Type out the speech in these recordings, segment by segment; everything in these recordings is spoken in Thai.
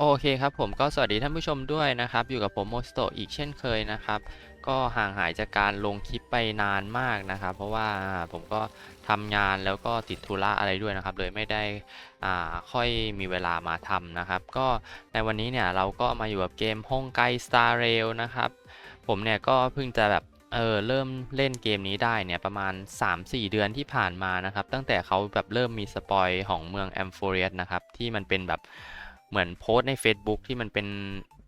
โอเคครับผมก็สวัสดีท่านผู้ชมด้วยนะครับ อยู่กับผมโมสโตอีกเช่นเคยนะครับ ก็ห่างหายจากการลงคลิปไปนานมากนะครับ เพราะว่าผมก็ทำงานแล้วก็ติดธุระอะไรด้วยนะครับ เลยไม่ได้อ่าค่อยมีเวลามาทำนะครับ ก็ในวันนี้เนี่ยเราก็มาอยู่กับเกมฮงไก Star Rail นะครับ ผมเนี่ยก็เพิ่งจะแบบเออเริ่มเล่นเกมนี้ได้เนี่ยประมาณ 3-4 เดือนที่ผ่านมานะครับ ตั้งแต่เขาแบบเริ่มมีสปอยของเมืองแอมโฟเรียสนะครับที่มันเป็นแบบ เหมือนโพสต์ใน Facebook ที่มันเป็น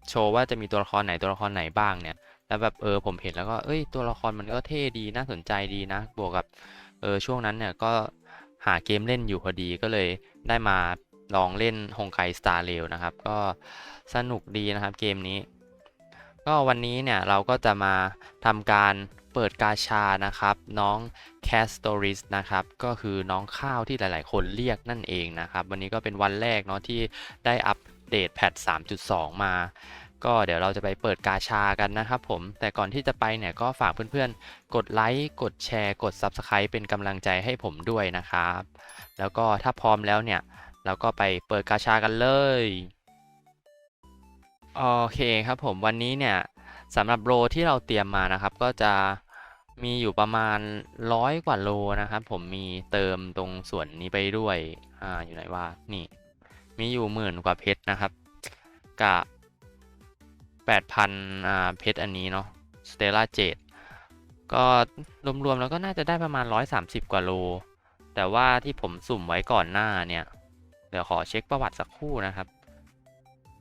โชว์ว่าจะมีตัวละครไหนตัวละครไหนบ้างเนี่ย แล้วแบบเออผมเห็นแล้วก็เอ้ยตัวละครมันก็เท่ดีน่าสนใจดีนะ บวกกับเออช่วงนั้นเนี่ยก็หาเกมเล่นอยู่พอดีก็เลยได้มาลองเล่นฮงไกสตาร์เรลนะครับ ก็สนุกดีนะครับเกมนี้ ก็วันนี้เนี่ยเราก็จะมาทำการ เปิดกาชานะครับ น้อง c a s t o r i s นะครับ ก็คือน้องข้าวที่หลาย ๆ คนเรียกนั่นเองนะครับ วันนี้ก็เป็นวันแรกเนาะที่ได้อัปเดตแพท 3.2 มาก็เดี๋ยวเราจะไปเปิดกาชากันนะครับผม แต่ก่อนที่จะไปเนี่ยก็ฝากเพื่อนๆ กดไลค์ กดแชร์ กด Subscribe เป็นกำลังใจให้ผมด้วยนะครับ แล้วก็ถ้าพร้อมแล้วเนี่ย เราก็ไปเปิดกาชากันเลย โอเคครับผมวันนี้เนี่ยสำหรับโลที่เราเตรียมมานะครับ ก็จะ มีอยู่ประมาณร้อยกว่าโลนะครับผมมีเติมตรงส่วนนี้ไปด้วย อ่าอยู่ไหนว่านี่ มีอยู่หมื่นกว่าเพชรนะครับกับแปดพันอ่าเพชรอันนี้เนาะสเตล่าเจดก็รวมๆแล้วก็น่าจะได้ประมาณร้อยสามสิบกว่าโล แต่ว่าที่ผมสุ่มไว้ก่อนหน้าเนี่ย เดี๋ยวขอเช็คประวัติสักครู่นะครับ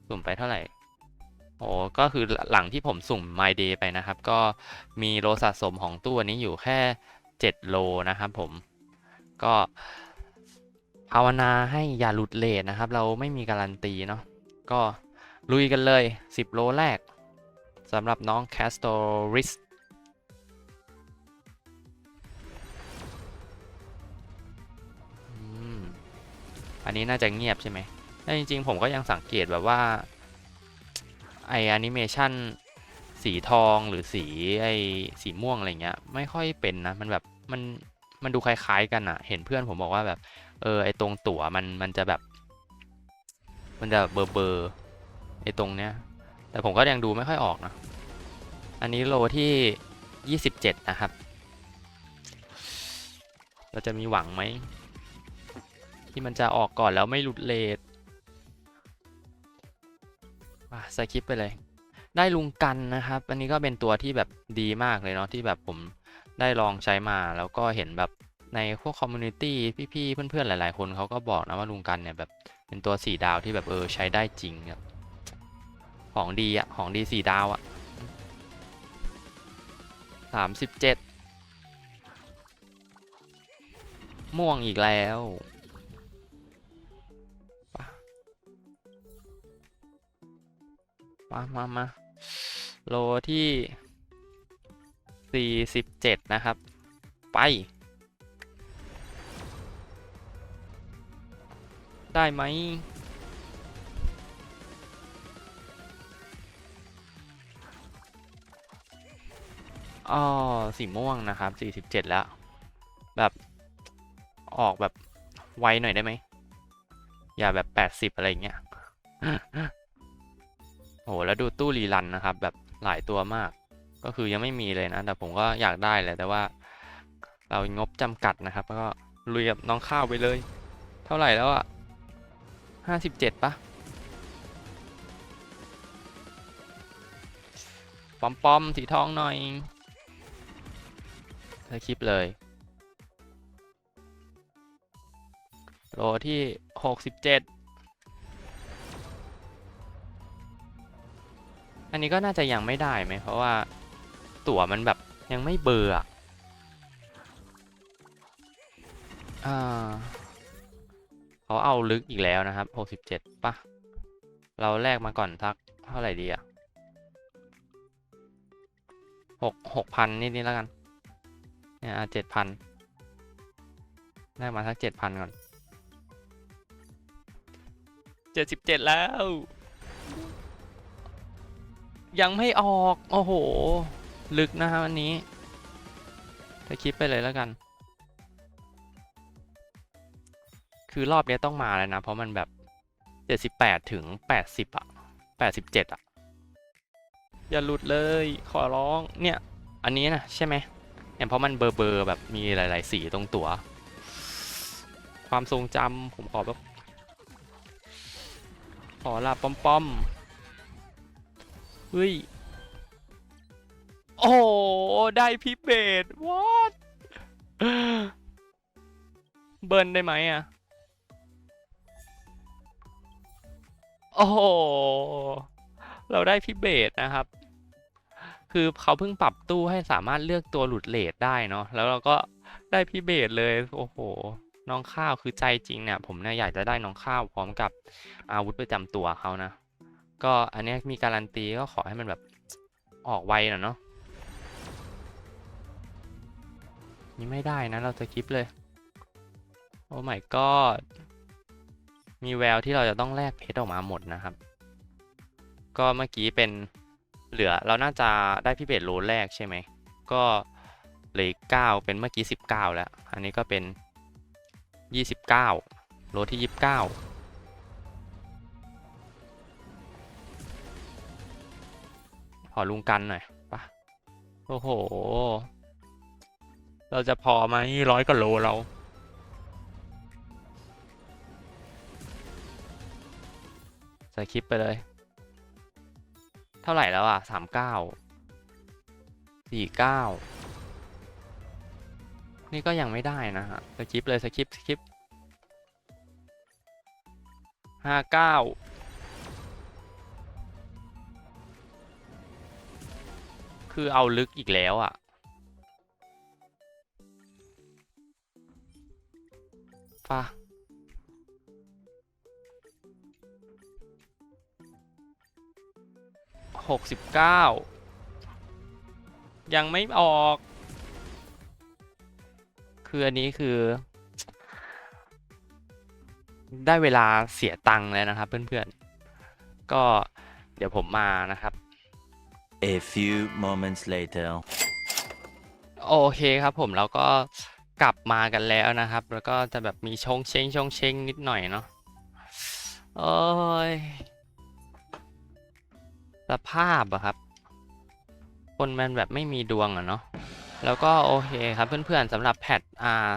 สุ่มไปเท่าไหร่ โอ้ก็คือหลังที่ผมสุ่ม My Day ไปนะครับ ก็มีโลสะสมของตู้นี้อยู่แค่ 7 โลนะครับผมก็ภาวนาให้อย่าหลุดเลทนะครับ เราไม่มีการันตีเนาะก็ลุยกันเลย 10 โลแรกสำหรับน้อง Castoris อืมอันนี้น่าจะเงียบใช่ไหมแต่จริงๆ ผมก็ยังสังเกตแบบว่า ไอแอนิเมชันสีทองหรือสีไอสีม่วงอะไรเงี้ยไม่ค่อยเป็นนะ มันแบบมันมันดูคล้ายๆกันอะเห็นเพื่อนผมบอกว่าแบบเออไอตรงตั๋วมันมันจะแบบ มันจะเบอร์เบอร์ไอตรงเนี้ย แต่ผมก็ยังดูไม่ค่อยออกนะ อันนี้โลที่ 27 นะครับ เราจะมีหวังไหม ที่มันจะออกก่อนแล้วไม่หลุดเลท สคิปไปเลย ได้ลุงกันนะครับ อันนี้ก็เป็นตัวที่แบบดีมากเลยเนาะที่แบบผมได้ลองใช้มาแล้วก็เห็นแบบในพวกคอมมูนิตี้พี่ๆเพื่อนๆหลาย ๆ คนเขาก็บอกนะว่าลุงกันเนี่ยแบบเป็นตัวสี่ดาวที่แบบเออใช้ได้จริงครับของดีอะของดีสี่ดาวอะสามสิบเจ็ดม่วงอีกแล้ว มามามาโลที่ 47 นะครับ ไป ได้ไหมอ๋อสีม่วงนะครับ 47 แล้ว แบบออกแบบไวหน่อยได้ไหม อย่าแบบ 80 อะไรเงี้ย โอ้โหแล้วดูตู้รีรันนะครับ แบบหลายตัวมาก ก็คือยังไม่มีเลยนะ แต่ผมก็อยากได้แหละแต่ว่า เรางบจำกัดนะครับ ก็ลุยกับน้องข้าวไปเลย เท่าไหร่แล้วอะห้าสิบเจ็ดปะปอมปอมสีทองหน่อยสคลิปเลย โลที่หกสิบเจ็ด อันนี้ก็น่าจะยังไม่ได้ไหมเพราะว่าตั๋วมันแบบยังไม่เบอร์อะอ่าเขาเอาลึกอีกแล้วนะครับ 67ป่ะ เราแลกมาก่อนทักเท่าไหร่ดีอะหกหกพันนิดนี้แล้วกัน เนี่ยเจ็ดพันแลกมาสักเจ็ดพันก่อนเจ็ดสิบเจ็ดแล้ว ยังไม่ออก โอ้โห ลึกนะครับอันนี้ถ้าคลิปไปเลยแล้วกัน คือรอบนี้ต้องมาแล้วนะ เพราะมันแบบเจ็ดสิบแปดถึงแปดสิบอะแปดสิบเจ็ดอะอย่าหลุดเลยขอร้องเนี่ย อันนี้นะใช่ไหมเนี่ยเพราะมันเบอร์เบอร์แบบมีหลาย ๆ สีตรงตัว ความทรงจำผมขอแบบ ขอลาปอมป้อมๆ เฮ้ย โอ้ได้พิเบต what เบิร์นได้ไหมอะ โอ้เราได้พิเบตนะครับ คือเขาเพิ่งปรับตู้ให้สามารถเลือกตัวหลุดเลทได้เนาะ แล้วเราก็ได้พิเบตเลย โอ้โห น้องข้าวคือใจจริงเนี่ย ผมเนี่ยอยากจะได้น้องข้าวพร้อมกับอาวุธประจำตัวเขานะ ก็อันนี้มีการันตีก็ขอให้มันแบบออกไวหน่อยเนาะนี่ไม่ได้นะเราจะคลิปเลย โอ้ my god มีแววที่เราจะต้องแลกเพชรออกมาหมดนะครับ ก็เมื่อกี้เป็นเหลือเราน่าจะได้พิเบตโลแรกใช่ไหม ก็เหลือเก้าเป็นเมื่อกี้สิบเก้าแล้ว อันนี้ก็เป็นยี่สิบเก้าโลที่ยี่สิบเก้า ขอลุงกันหน่อยปะโอ้โห เราจะพอไหมร้อยกว่าโลเรา ใส่คลิปไปเลย เท่าไหร่แล้วอะสามเก้าสี่เก้านี่ก็ยังไม่ได้นะฮะสคริปเลยสคริปสคริปห้าเก้า คือเอาลึกอีกแล้วอะฟาหกสิบเก้า ยังไม่ออก คืออันนี้คือ ได้เวลาเสียตังค์แล้วนะครับเพื่อนๆ ก็เดี๋ยวผมมานะครับ A few moments later. โอเคครับผมแล้วก็กลับมากันแล้วนะครับ แล้วก็จะแบบมีชงเชงชงเชงนิดหน่อยเนาะโอ้ยสภาพอะครับ คนมันแบบไม่มีดวงอะเนาะแล้วก็โอเคครับเพื่อนๆสำหรับแพทอ่า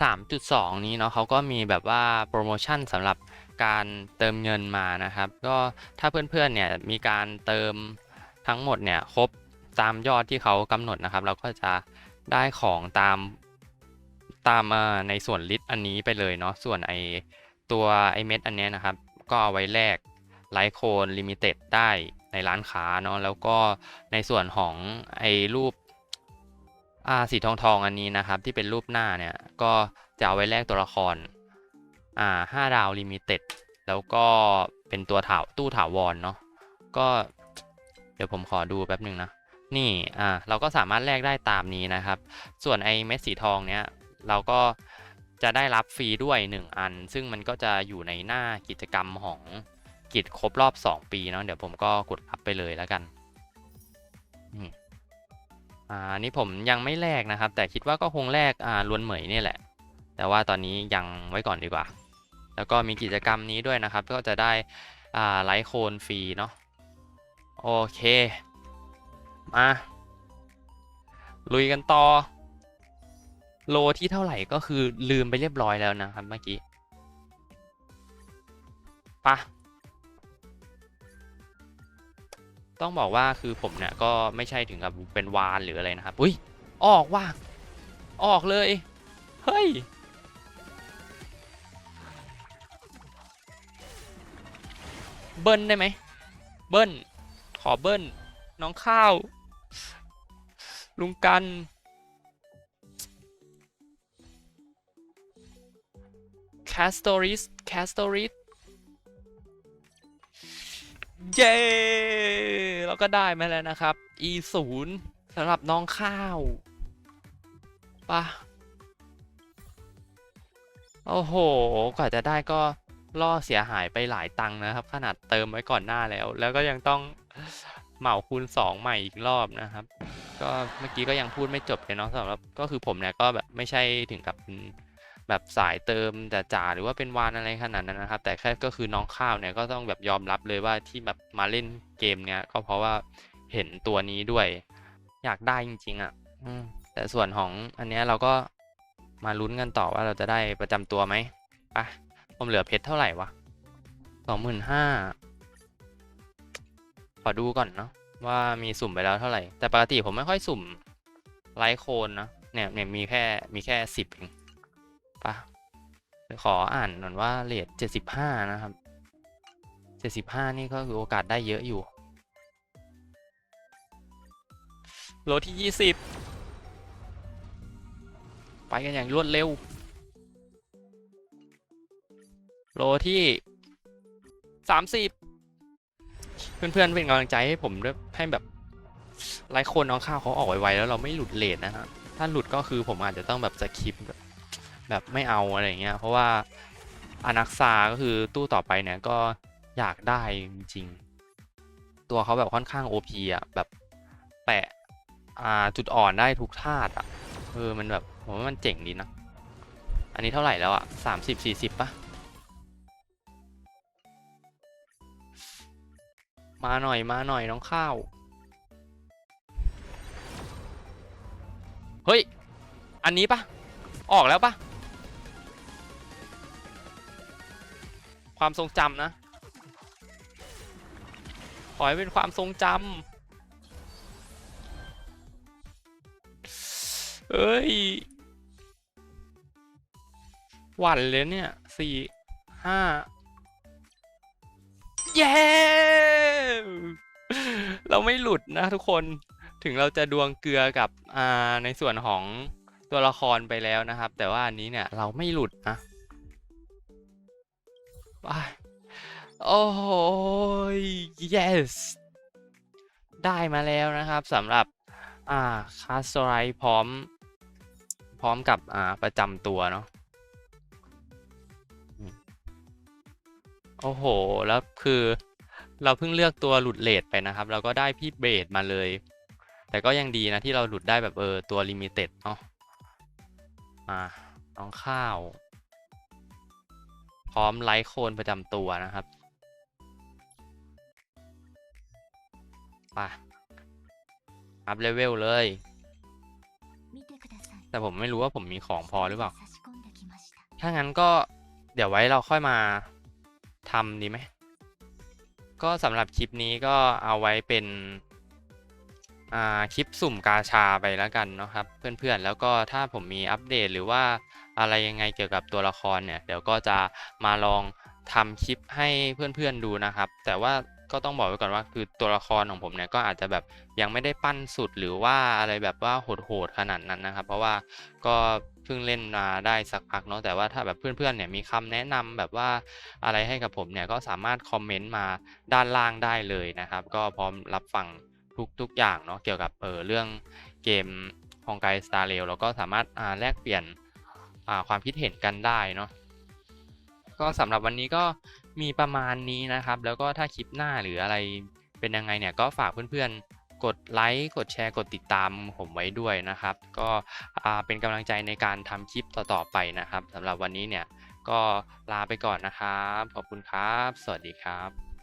3.2นี้เนาะเขาก็มีแบบว่าโปรโมชั่นสำหรับการเติมเงินมานะครับ ก็ถ้าเพื่อนๆเนี่ยมีการเติม ทั้งหมดเนี่ยครบตามยอดที่เขากำหนดนะครับ เราก็จะได้ของตามตามในส่วนลิสต์อันนี้ไปเลยเนาะส่วนไอตัวไอเม็ดอันนี้นะครับ ก็เอาไว้แลกไลท์โคนลิมิเต็ดได้ในร้านค้าเนาะแล้วก็ในส่วนของไอรูปอ่าสีทองทองอันนี้นะครับ ที่เป็นรูปหน้าเนี่ย ก็จะเอาไว้แลกตัวละครอ่าห้าดาวลิมิเต็ดแล้วก็เป็นตัวถาวตู้ถาวรเนาะก็ เดี๋ยวผมขอดูแป๊บหนึ่งนะ นี่ อ่า เราก็สามารถแลกได้ตามนี้นะครับ ส่วนไอ้เม็ดสีทองเนี้ย เราก็จะได้รับฟรีด้วย 1 อัน ซึ่งมันก็จะอยู่ในหน้ากิจกรรมของกิจครบรอบ 2 ปีเนาะ เดี๋ยวผมก็กดรับไปเลยแล้วกันอ่านี่ผมยังไม่แลกนะครับ แต่คิดว่าก็คงแลกอ่าล้วนเหมยนี่แหละ แต่ว่าตอนนี้ยังไว้ก่อนดีกว่า แล้วก็มีกิจกรรมนี้ด้วยนะครับ ก็จะได้อ่าไลท์โคนฟรีเนาะ โอเค มา ลุยกันต่อ โลที่เท่าไหร่ก็คือลืมไปเรียบร้อยแล้วนะครับเมื่อกี้ปะต้องบอกว่าคือผมเนี่ยก็ไม่ใช่ถึงกับเป็นวานหรืออะไรนะครับ อุ้ย ออกว่า ออกเลย เฮ้ย เบิ้ลได้ไหม เบิ้ล ขอเบิ้ล น้องข้าว ลุงกัน แคสตอริส แคสตอริส เย้ เราก็ได้มาแล้วนะครับ e 0สำหรับน้องข้าวปะโอ้โห กว่าจะได้ก็ล่อเสียหายไปหลายตังค์นะครับ ขนาดเติมไว้ก่อนหน้าแล้ว แล้วก็ยังต้อง เหมาคูณ 2 ใหม่อีกรอบนะครับ ก็เมื่อกี้ก็ยังพูดไม่จบเลยเนาะสำหรับก็คือผมเนี่ยก็แบบไม่ใช่ถึงกับแบบสายเติมจ๋าหรือว่าเป็นวานอะไรขนาดนั้นนะครับ แต่แค่ก็คือน้องข้าวเนี่ยก็ต้องแบบยอมรับเลยว่าที่แบบมาเล่นเกมเนี้ยก็เพราะว่าเห็นตัวนี้ด้วย อยากได้จริง ๆอะแต่ส่วนของอันเนี้ยเราก็มาลุ้นกันต่อว่าเราจะได้ประจำตัวไหมไปผมเหลือเพชรเท่าไหร่วะสองหมื่นห้า ขอดูก่อนเนาะว่ามีสุ่มไปแล้วเท่าไหร่ แต่ปกติผมไม่ค่อยสุ่มไลท์โคนนะเนี่ยเนี่ยมีแค่มีแค่สิบเองปะขออ่านหน่อยว่าเลทเจ็ดสิบห้านะครับเจ็ดสิบห้านี่ก็คือโอกาสได้เยอะอยู่โลที่ยี่สิบไปกันอย่างรวดเร็ว โลที่สามสิบ เพื่อนๆเป็นกำลังใจให้ผมด้วยให้แบบไลค์คนน้องข้าวเขาออกไวๆแล้วเราไม่หลุดเลทนะฮะถ้าหลุดก็คือผมอาจจะต้องแบบสคิปแบบแบบไม่เอาอะไรเงี้ยเพราะว่าอนักซาก็คือตู้ต่อไปเนี่ยก็อยากได้จริงๆ ตัวเขาแบบค่อนข้าง OP อะแบบแปะอ่าจุดอ่อนได้ทุกธาตุอะเออมันแบบผมว่ามันเจ๋งดีนะ อันนี้เท่าไหร่แล้วอะสามสิบสี่สิบปะ มาหน่อยมาหน่อยน้องข้าว เฮ้ย อันนี้ปะออกแล้วปะความทรงจำนะ ขอให้เป็นความทรงจำเอ้ย หวั่นเลยเนี่ยสี่ห้า เย้ เราไม่หลุดนะทุกคนถึงเราจะดวงเกลือกับอ่าในส่วนของตัวละครไปแล้วนะครับ แต่ว่าอันนี้เนี่ยเราไม่หลุดนะไปโอ้ย yes ได้มาแล้วนะครับสำหรับอ่าคาสไรพร้อม พร้อมกับอ่าประจำตัวเนาะโอ้โห แล้วคือ เราเพิ่งเลือกตัวหลุดเลทไปนะครับ เราก็ได้พี่เบสมาเลย แต่ก็ยังดีนะที่เราหลุดได้แบบเออตัวลิมิเต็ดเนาะอ่าน้องข้าว พร้อมไลท์โคนประจำตัวนะครับไปอัพเลเวลเลย แต่ผมไม่รู้ว่าผมมีของพอหรือเปล่า ถ้างั้นก็เดี๋ยวไว้เราค่อยมาทำดีไหม ก็สำหรับคลิปนี้ก็เอาไว้เป็นคลิปสุ่มกาชาไปแล้วกันนะครับเพื่อนๆ แล้วก็ถ้าผมมีอัปเดตหรือว่าอะไรยังไงเกี่ยวกับตัวละครเนี่ย เดี๋ยวก็จะมาลองทำคลิปให้เพื่อนๆดูนะครับ แต่ว่า ก็ต้องบอกไว้ก่อนว่าคือตัวละครของผมเนี่ยก็อาจจะแบบยังไม่ได้ปั้นสุดหรือว่าอะไรแบบว่าโหดๆขนาดนั้นนะครับ เพราะว่าก็เพิ่งเล่นมาได้สักพักเนาะแต่ว่าถ้าแบบเพื่อนๆเนี่ยมีคำแนะนำแบบว่าอะไรให้กับผมเนี่ยก็สามารถคอมเมนต์มาด้านล่างได้เลยนะครับ ก็พร้อมรับฟังทุกๆอย่างเนาะเกี่ยวกับเออเรื่องเกมฮองไกสตาร์เรลเราก็สามารถอ่าแลกเปลี่ยนอ่าความคิดเห็นกันได้เนาะก็สำหรับวันนี้ก็ มีประมาณนี้นะครับ แล้วก็ถ้าคลิปหน้าหรืออะไรเป็นยังไงเนี่ยก็ฝากเพื่อนๆ กดไลค์ กดแชร์ กดติดตามผมไว้ด้วยนะครับ ก็เป็นกำลังใจในการทำคลิปต่อๆไปนะครับสำหรับวันนี้เนี่ยก็ลาไปก่อนนะครับ ขอบคุณครับ สวัสดีครับ